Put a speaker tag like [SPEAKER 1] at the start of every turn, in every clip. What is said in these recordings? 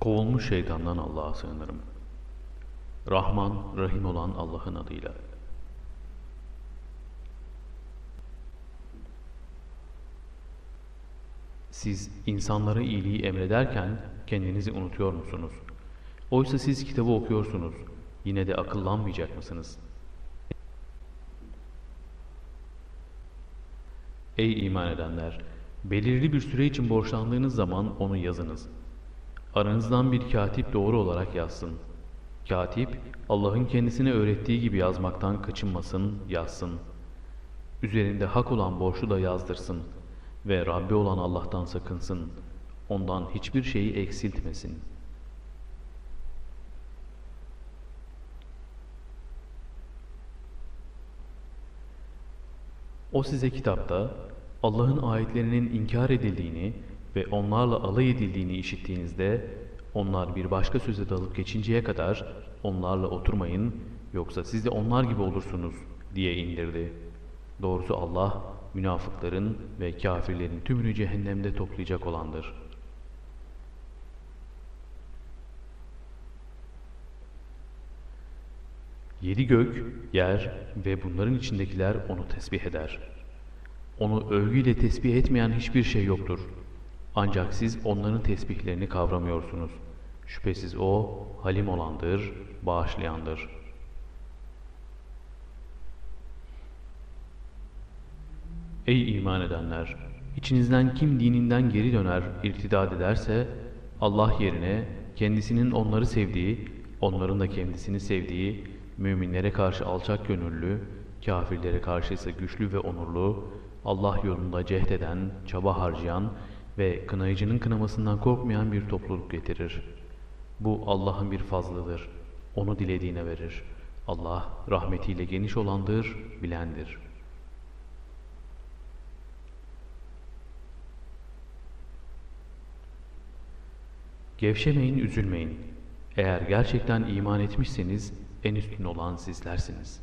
[SPEAKER 1] Kovulmuş şeytandan Allah'a sığınırım. Rahman, Rahim olan Allah'ın adıyla. Siz insanlara iyiliği emrederken kendinizi unutuyor musunuz? Oysa siz kitabı okuyorsunuz. Yine de akıllanmayacak mısınız? Ey iman edenler! Belirli bir süre için borçlandığınız zaman onu yazınız. Aranızdan bir katip doğru olarak yazsın. Katip, Allah'ın kendisine öğrettiği gibi yazmaktan kaçınmasın, yazsın. Üzerinde hak olan borçlu da yazdırsın. Ve Rabbi olan Allah'tan sakınsın. Ondan hiçbir şeyi eksiltmesin. O size kitapta Allah'ın ayetlerinin inkar edildiğini ve onlarla alay edildiğini işittiğinizde onlar bir başka söze dalıp geçinceye kadar onlarla oturmayın yoksa siz de onlar gibi olursunuz diye indirdi. Doğrusu Allah münafıkların ve kafirlerin tümünü cehennemde toplayacak olandır. Yedi gök, yer ve bunların içindekiler onu tesbih eder. Onu övgüyle tesbih etmeyen hiçbir şey yoktur. Ancak siz onların tesbihlerini kavramıyorsunuz. Şüphesiz O halim olandır, bağışlayandır. Ey iman edenler! İçinizden kim dininden geri döner, irtidat ederse, Allah yerine kendisinin onları sevdiği, onların da kendisini sevdiği, müminlere karşı alçak gönüllü, kafirlere karşı ise güçlü ve onurlu, Allah yolunda cehd eden, çaba harcayan ve kınayıcının kınamasından korkmayan bir topluluk getirir. Bu Allah'ın bir fazlıdır. Onu dilediğine verir. Allah rahmetiyle geniş olandır, bilendir. Gevşemeyin, üzülmeyin. Eğer gerçekten iman etmişseniz en üstün olan sizlersiniz.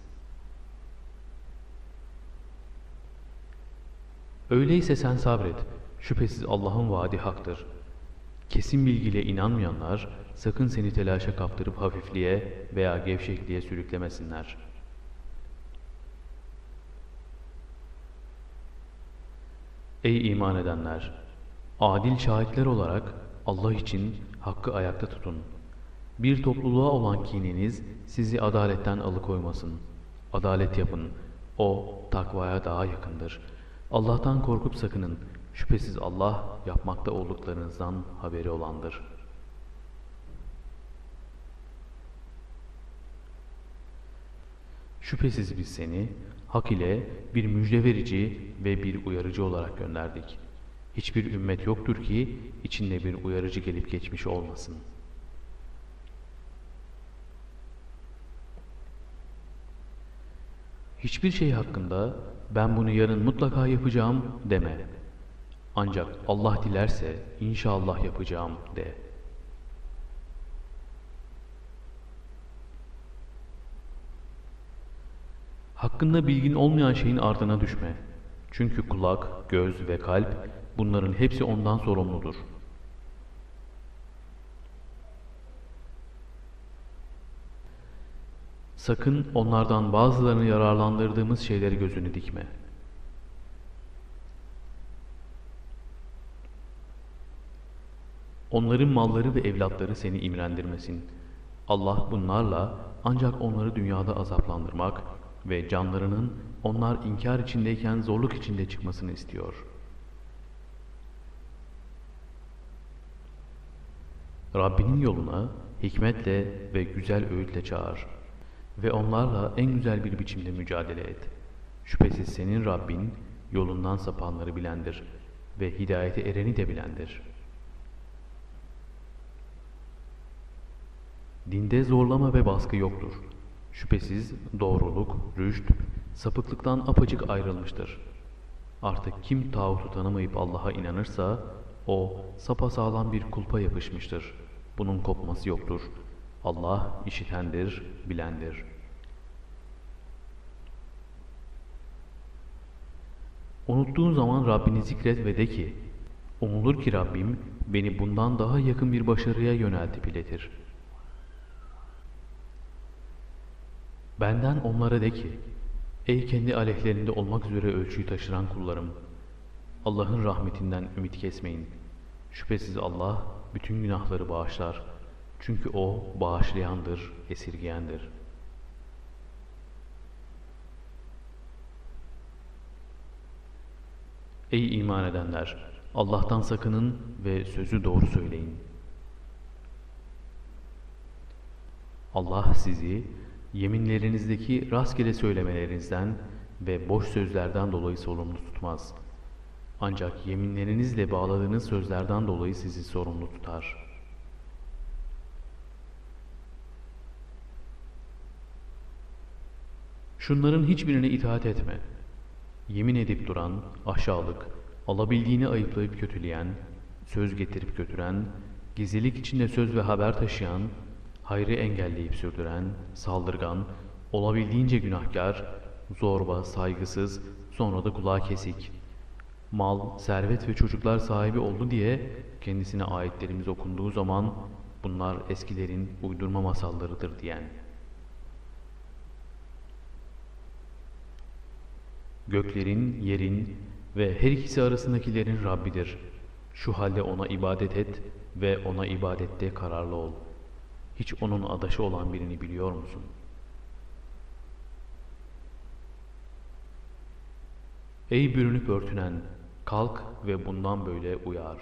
[SPEAKER 1] Öyleyse sen sabret. Şüphesiz Allah'ın vaadi haktır. Kesin bilgiyle inanmayanlar sakın seni telaşa kaptırıp hafifliğe veya gevşekliğe sürüklemesinler. Ey iman edenler! Adil şahitler olarak Allah için hakkı ayakta tutun. Bir topluluğa olan kininiz sizi adaletten alıkoymasın. Adalet yapın. O takvaya daha yakındır. Allah'tan korkup sakının. Şüphesiz Allah yapmakta olduklarınızdan haberi olandır. Şüphesiz biz seni hak ile bir müjde verici ve bir uyarıcı olarak gönderdik. Hiçbir ümmet yoktur ki içinde bir uyarıcı gelip geçmiş olmasın. Hiçbir şey hakkında ben bunu yarın mutlaka yapacağım deme. Ancak Allah dilerse inşallah yapacağım de. Hakkında bilgin olmayan şeyin ardına düşme. Çünkü kulak, göz ve kalp bunların hepsi ondan sorumludur. Sakın onlardan bazılarını yararlandırdığımız şeyleri gözünü dikme. Onların malları ve evlatları seni imrendirmesin. Allah bunlarla ancak onları dünyada azaplandırmak ve canlarının onlar inkar içindeyken zorluk içinde çıkmasını istiyor. Rabbinin yoluna hikmetle ve güzel öğütle çağır ve onlarla en güzel bir biçimde mücadele et. Şüphesiz senin Rabbin yolundan sapanları bilendir ve hidayete ereni de bilendir. Dinde zorlama ve baskı yoktur. Şüphesiz doğruluk, rüşt, sapıklıktan apacık ayrılmıştır. Artık kim tağutu tanımayıp Allah'a inanırsa, o sapasağlam bir kulpa yapışmıştır. Bunun kopması yoktur. Allah işitendir, bilendir. Unuttuğun zaman Rabbini zikret ve de ki, Umulur ki Rabbim beni bundan daha yakın bir başarıya yöneltip iletir. Benden onlara de ki, ey kendi aleyhlerinde olmak üzere ölçüyü taşıran kullarım, Allah'ın rahmetinden ümit kesmeyin. Şüphesiz Allah bütün günahları bağışlar. Çünkü O bağışlayandır, esirgeyendir. Ey iman edenler! Allah'tan sakının ve sözü doğru söyleyin. Allah sizi yeminlerinizdeki rastgele söylemelerinizden ve boş sözlerden dolayı sorumlu tutmaz. Ancak yeminlerinizle bağladığınız sözlerden dolayı sizi sorumlu tutar. Şunların hiçbirine itaat etme. Yemin edip duran, aşağılık, alabildiğini ayıplayıp kötüleyen, söz getirip götüren, gizlilik içinde söz ve haber taşıyan, hayrı engelleyip sürdüren, saldırgan, olabildiğince günahkar, zorba, saygısız, sonra da kulağı kesik, mal, servet ve çocuklar sahibi oldu diye kendisine ayetlerimiz okunduğu zaman bunlar eskilerin uydurma masallarıdır diyen. Göklerin, yerin ve her ikisi arasındakilerin Rabbidir. Şu halde ona ibadet et ve ona ibadette kararlı ol. Hiç onun adaşı olan birini biliyor musun? Ey bürünüp örtünen! Kalk ve bundan böyle uyar.